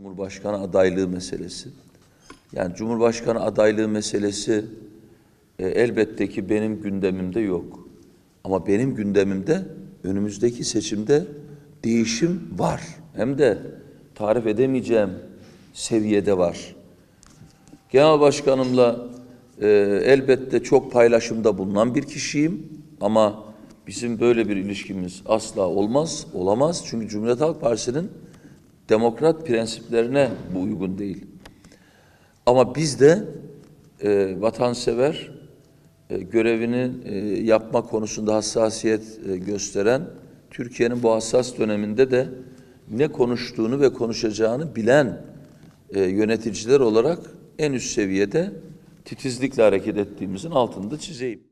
Cumhurbaşkanı adaylığı meselesi. Yani Cumhurbaşkanı adaylığı meselesi e, elbette ki benim gündemimde yok. Ama benim gündemimde önümüzdeki seçimde değişim var. Hem de tarif edemeyeceğim seviyede var. Genel başkanımla e, elbette çok paylaşımda bulunan bir kişiyim ama bizim böyle bir ilişkimiz asla olmaz, olamaz. Çünkü Cumhuriyet Halk Partisi'nin demokrat prensiplerine bu uygun değil. Ama biz de e, vatansever, e, görevini e, yapma konusunda hassasiyet e, gösteren, Türkiye'nin bu hassas döneminde de ne konuştuğunu ve konuşacağını bilen e, yöneticiler olarak en üst seviyede titizlikle hareket ettiğimizin altını da çizeyim.